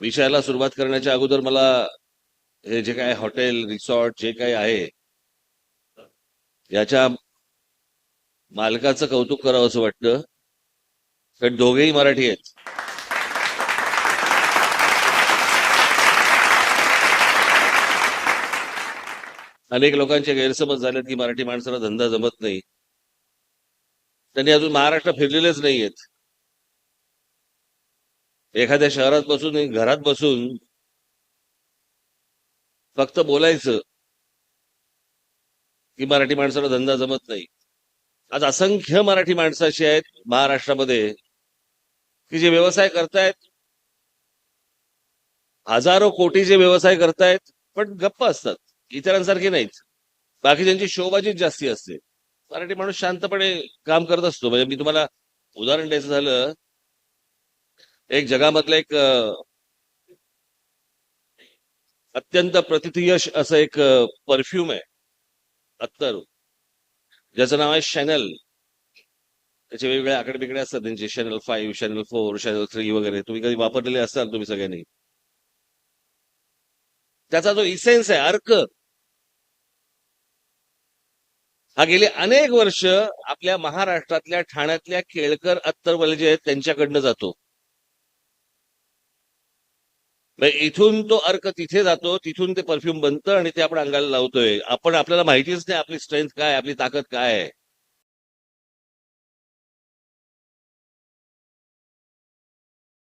विषयाला सुरुवात करण्याच्या अगोदर मला हे जे काय हॉटेल रिसॉर्ट जे काही आहे याच्या मालकाचं कौतुक करावं असं वाटतं. कारण दोघेही मराठी आहेत. अनेक लोकांचे गैरसमज झालेत की मराठी माणसाला धंदा जमत नाही. त्यांनी अजून महाराष्ट्र फिरलेलेच नाही आहेत एखाद्या शहरात बसून घरात बसून फक्त बोलायचं की मराठी माणसाला धंदा जमत नाही. आज असंख्य मराठी माणसं अशी आहेत महाराष्ट्रामध्ये की जे व्यवसाय करतायत. हजारो कोटीचे व्यवसाय करतायत पण गप्प असतात. इतरांसारखे नाहीत. बाकीच्यांची शोबाजीच जास्ती असते. मराठी माणूस शांतपणे काम करत असतो. म्हणजे मी तुम्हाला उदाहरण द्यायचं झालं एक जगामधलं एक अत्यंत प्रतिथयश असं एक परफ्यूम आहे. अत्तर. ज्याचं नाव आहे शॅनल त्याचे वेगवेगळे आकडे बिकडे असतात त्यांचे. Channel five channel four channel three वगैरे. तुम्ही कधी वापरलेले असाल तुम्ही सगळ्यांनी. त्याचा जो इसेन्स आहे अर्क. हा गेले अनेक वर्ष आपल्या महाराष्ट्रातल्या ठाण्यातल्या केळकर अत्तरवाले जे आहेत त्यांच्याकडनं जातो. इथून तो अर्क तिथे जातो तिथून ते परफ्यूम बनतं आणि ते आपण अंगाला लावतोय. आपण आपल्याला माहितीच नाही आपली स्ट्रेंथ काय आपली ताकद काय आहे.